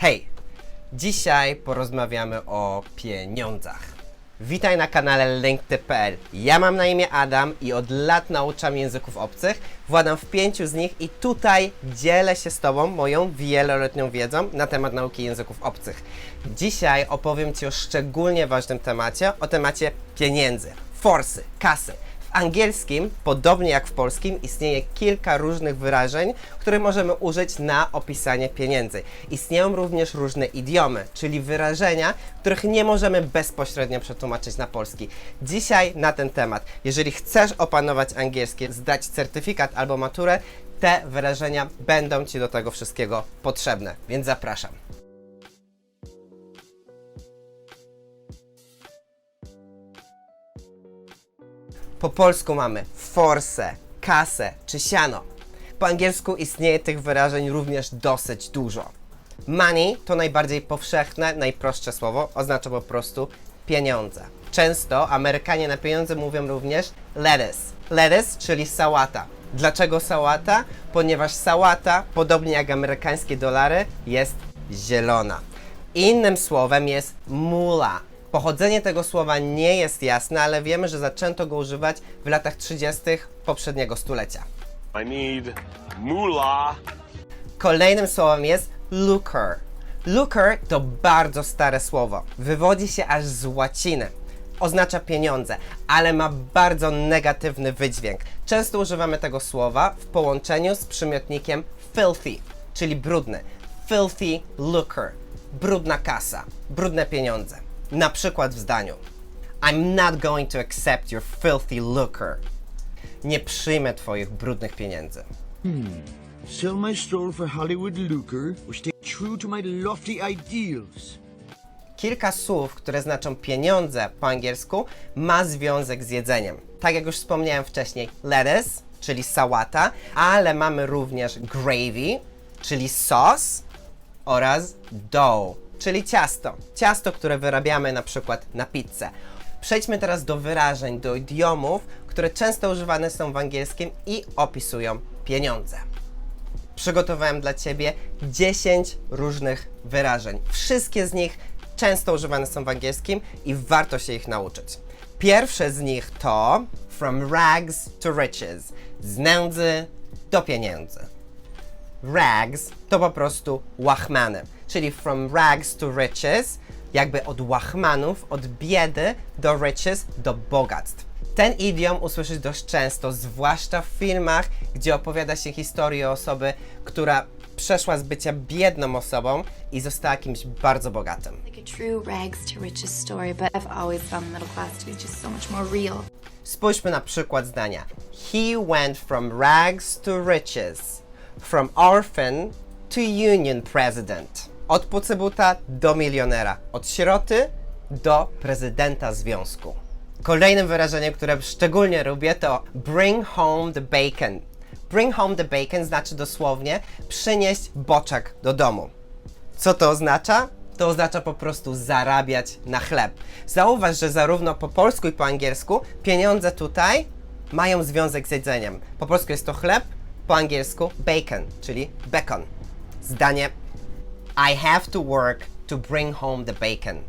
Hej! Dzisiaj porozmawiamy o pieniądzach. Witaj na kanale LinkedIn.pl. Ja mam na imię Adam i od lat nauczam języków obcych. Władam w pięciu z nich i tutaj dzielę się z Tobą moją wieloletnią wiedzą na temat nauki języków obcych. Dzisiaj opowiem Ci o szczególnie ważnym temacie, o temacie pieniędzy, forsy, kasy. W angielskim, podobnie jak w polskim, istnieje kilka różnych wyrażeń, które możemy użyć na opisanie pieniędzy. Istnieją również różne idiomy, czyli wyrażenia, których nie możemy bezpośrednio przetłumaczyć na polski. Dzisiaj na ten temat. Jeżeli chcesz opanować angielski, zdać certyfikat albo maturę, te wyrażenia będą Ci do tego wszystkiego potrzebne, więc zapraszam. Po polsku mamy forsę, kasę czy siano. Po angielsku istnieje tych wyrażeń również dosyć dużo. Money to najbardziej powszechne, najprostsze słowo, oznacza po prostu pieniądze. Często Amerykanie na pieniądze mówią również lettuce. Lettuce, czyli sałata. Dlaczego sałata? Ponieważ sałata, podobnie jak amerykańskie dolary, jest zielona. Innym słowem jest mula. Pochodzenie tego słowa nie jest jasne, ale wiemy, że zaczęto go używać w latach 30. poprzedniego stulecia. I need moolah. Kolejnym słowem jest lucre. Lucre to bardzo stare słowo. Wywodzi się aż z łaciny. Oznacza pieniądze, ale ma bardzo negatywny wydźwięk. Często używamy tego słowa w połączeniu z przymiotnikiem filthy, czyli brudny. Filthy lucre. Brudna kasa, brudne pieniądze. Na przykład w zdaniu. I'm not going to accept your filthy lucre. Nie przyjmę twoich brudnych pieniędzy. Sell my store for Hollywood lucre or stay true to my lofty ideals? Kilka słów, które znaczą pieniądze po angielsku, ma związek z jedzeniem. Tak jak już wspomniałem wcześniej, lettuce, czyli sałata, ale mamy również gravy, czyli sos oraz dough, czyli ciasto. Ciasto, które wyrabiamy na przykład na pizzę. Przejdźmy teraz do wyrażeń, do idiomów, które często używane są w angielskim i opisują pieniądze przygotowałem dla Ciebie 10 różnych wyrażeń. Wszystkie z nich często używane są w angielskim i warto się ich nauczyć. Pierwsze z nich to from rags to riches, z nędzy do pieniędzy. Rags to po prostu łachmany, czyli from rags to riches, jakby od łachmanów, od biedy do riches, do bogactw. Ten idiom usłyszysz dość często, zwłaszcza w filmach, gdzie opowiada się historię osoby, która przeszła z bycia biedną osobą i została kimś bardzo bogatym. Spójrzmy na przykład zdania. He went from rags to riches, from orphan to union president. Od pucybuta do milionera, od sieroty do prezydenta związku. Kolejnym wyrażeniem, które szczególnie lubię, to bring home the bacon. Bring home the bacon znaczy dosłownie przynieść boczek do domu. Co to oznacza? To oznacza po prostu zarabiać na chleb. Zauważ, że zarówno po polsku i po angielsku pieniądze tutaj mają związek z jedzeniem. Po polsku jest to chleb, po angielsku bacon, czyli bacon. Zdanie I have to work to bring home the bacon.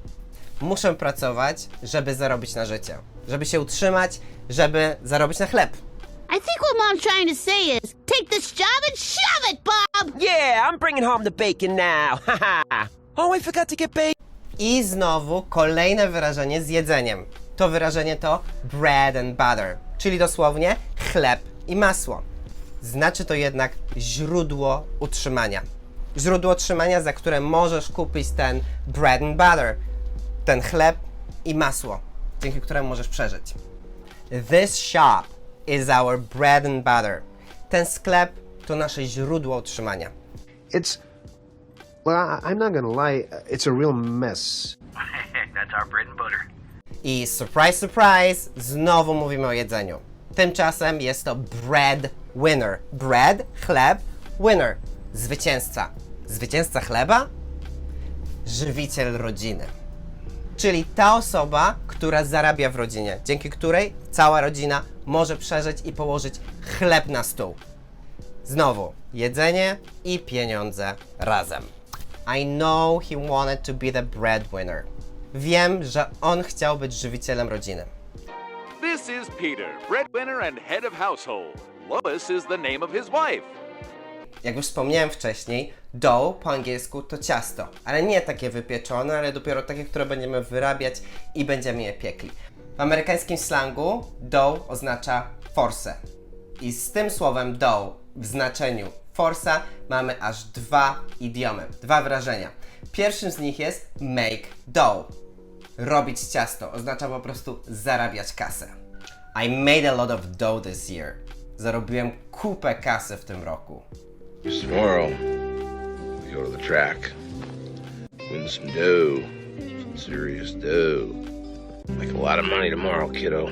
Muszę pracować, żeby zarobić na życie. Żeby się utrzymać, żeby zarobić na chleb. I think what mom's trying to say is take this job and shove it, Bob! Yeah, I'm bringing home the bacon now. Oh, I forgot to get bacon. I znowu kolejne wyrażenie z jedzeniem. To wyrażenie to bread and butter, czyli dosłownie chleb i masło. Znaczy to jednak źródło utrzymania. Źródło utrzymania, za które możesz kupić ten bread and butter, ten chleb i masło, dzięki któremu możesz przeżyć. This shop is our bread and butter. Ten sklep to nasze źródło utrzymania. It's, well, I'm not gonna lie, it's a real mess. That's our bread and butter. I surprise, surprise, znowu mówimy o jedzeniu. Tymczasem jest to bread winner. Bread, chleb, winner. Zwycięzca. Zwycięzca chleba? Żywiciel rodziny. Czyli ta osoba, która zarabia w rodzinie, dzięki której cała rodzina może przeżyć i położyć chleb na stół. Znowu, jedzenie i pieniądze razem. I know he wanted to be the breadwinner. Wiem, że on chciał być żywicielem rodziny. This is Peter, breadwinner and head of household. Lois is the name of his wife. Jak już wspomniałem wcześniej, dough po angielsku to ciasto, ale nie takie wypieczone, ale dopiero takie, które będziemy wyrabiać i będziemy je piekli. W amerykańskim slangu dough oznacza forsę. I z tym słowem dough w znaczeniu forsa mamy aż dwa idiomy, dwa wyrażenia. Pierwszym z nich jest make dough. Robić ciasto oznacza po prostu zarabiać kasę. I made a lot of dough this year. Zarobiłem kupę kasy w tym roku. Tomorrow, we go to the track. Win some dough. Some serious dough. Make a lot of money tomorrow, kiddo.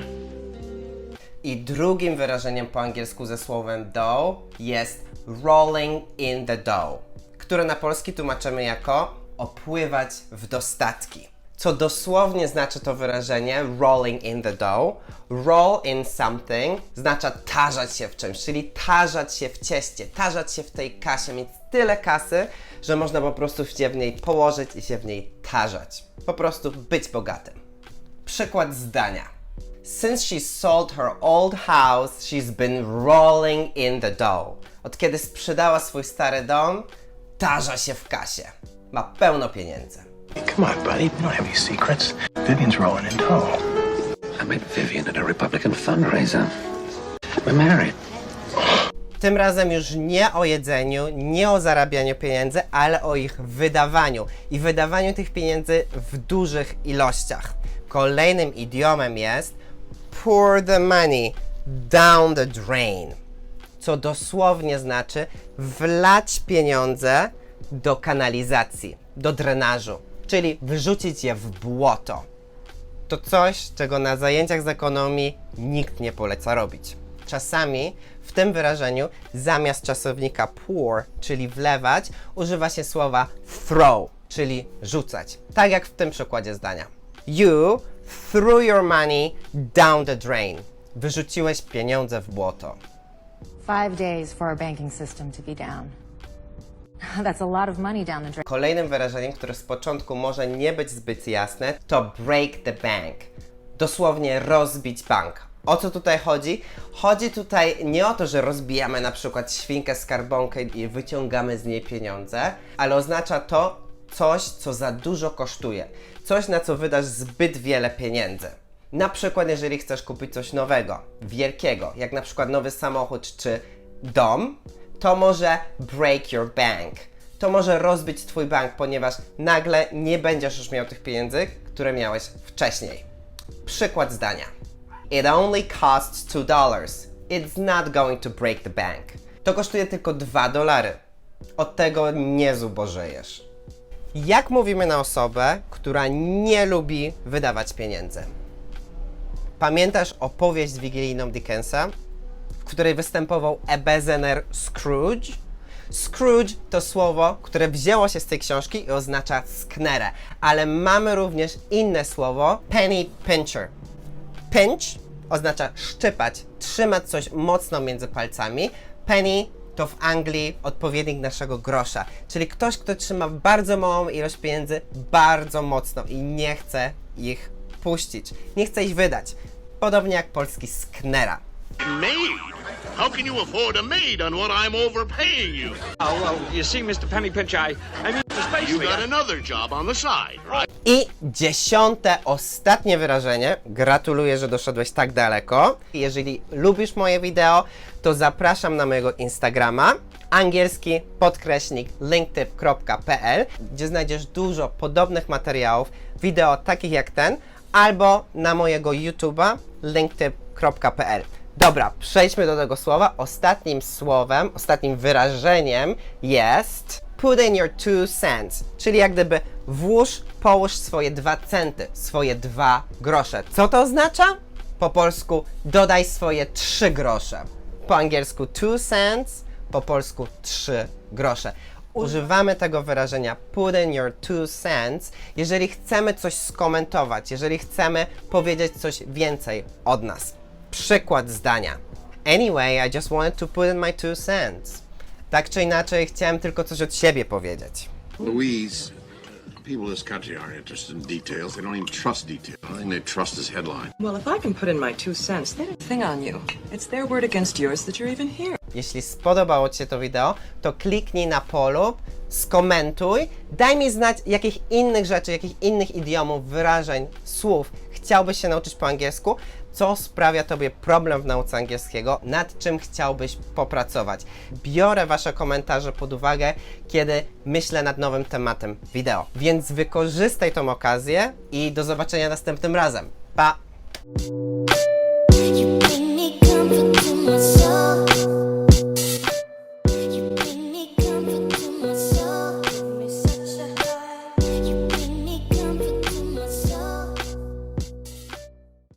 I drugim wyrażeniem po angielsku ze słowem dough jest rolling in the dough, które na polski tłumaczymy jako opływać w dostatki. Co dosłownie znaczy to wyrażenie rolling in the dough? Roll in something znaczy tarzać się w czymś, czyli tarzać się w cieście, tarzać się w tej kasie, mieć tyle kasy, że można po prostu się w niej położyć i się w niej tarzać. Po prostu być bogatym. Przykład zdania. Since she sold her old house, she's been rolling in the dough. Od kiedy sprzedała swój stary dom, tarza się w kasie. Ma pełno pieniędzy. Come on, buddy. We don't have any secrets. Vivian's rolling in dough. I met Vivian at a Republican fundraiser. We're married. Tym razem już nie o jedzeniu, nie o zarabianiu pieniędzy, ale o ich wydawaniu i wydawaniu tych pieniędzy w dużych ilościach. Kolejnym idiomem jest pour the money down the drain, co dosłownie znaczy wlać pieniądze do kanalizacji, do drenażu, czyli wyrzucić je w błoto. To coś, czego na zajęciach z ekonomii nikt nie poleca robić. Czasami w tym wyrażeniu zamiast czasownika pour, czyli wlewać, używa się słowa throw, czyli rzucać. Tak jak w tym przykładzie zdania. You threw your money down the drain. Wyrzuciłeś pieniądze w błoto. Five days for our banking system to be down. That's a lot of money down the drain. Kolejnym wyrażeniem, które z początku może nie być zbyt jasne, to break the bank. Dosłownie rozbić bank. O co tutaj chodzi? Chodzi tutaj nie o to, że rozbijamy na przykład świnkę skarbonkę i wyciągamy z niej pieniądze, ale oznacza to coś, co za dużo kosztuje. Coś, na co wydasz zbyt wiele pieniędzy. Na przykład, jeżeli chcesz kupić coś nowego, wielkiego, jak na przykład nowy samochód czy dom, to może break your bank. To może rozbić Twój bank, ponieważ nagle nie będziesz już miał tych pieniędzy, które miałeś wcześniej. Przykład zdania. It only costs two dollars. It's not going to break the bank. To kosztuje tylko 2 dolary. Od tego nie zubożejesz. Jak mówimy na osobę, która nie lubi wydawać pieniędzy? Pamiętasz opowieść wigilijną Dickensa, w której występował Ebenezer Scrooge? Scrooge to słowo, które wzięło się z tej książki i oznacza sknerę, ale mamy również inne słowo penny pincher. Pinch oznacza szczypać, trzymać coś mocno między palcami. Penny to w Anglii odpowiednik naszego grosza, czyli ktoś, kto trzyma bardzo małą ilość pieniędzy bardzo mocno i nie chce ich puścić, nie chce ich wydać. Podobnie jak polski sknera. How can you afford a maid on what I'm overpaying you? Oh, well, you see, Mr. Penny Pinch, I, I mean, You got another job on the side, right? I dziesiąte, ostatnie wyrażenie. Gratuluję, że doszedłeś tak daleko. Jeżeli lubisz moje wideo, to zapraszam na mojego Instagrama angielski podkreśnik linktip.pl, gdzie znajdziesz dużo podobnych materiałów, wideo takich jak ten, albo na mojego YouTube'a linktip.pl. Dobra, przejdźmy do tego słowa. Ostatnim słowem, ostatnim wyrażeniem jest put in your two cents, czyli jak gdyby włóż, połóż swoje dwa centy, swoje dwa grosze. Co to oznacza? Po polsku dodaj swoje trzy grosze. Po angielsku two cents, po polsku trzy grosze. Używamy tego wyrażenia put in your two cents, jeżeli chcemy coś skomentować, jeżeli chcemy powiedzieć coś więcej od nas. Przykład zdania. Anyway, I just wanted to put in my two cents. Tak czy inaczej, chciałem tylko coś od siebie powiedzieć. Louise, people in this country aren't interested in details. They don't even trust detail. The only thing they trust is headline. Well, if I can put in my two cents, they don't thing on you. It's their word against yours that you're even here. Jeśli spodobało Ci się to wideo, to kliknij na polub, skomentuj, daj mi znać, jakich innych rzeczy, jakich innych idiomów, wyrażeń, słów chciałbyś się nauczyć po angielsku, co sprawia Tobie problem w nauce angielskiego, nad czym chciałbyś popracować. Biorę Wasze komentarze pod uwagę, kiedy myślę nad nowym tematem wideo. Więc wykorzystaj tą okazję i do zobaczenia następnym razem. Pa!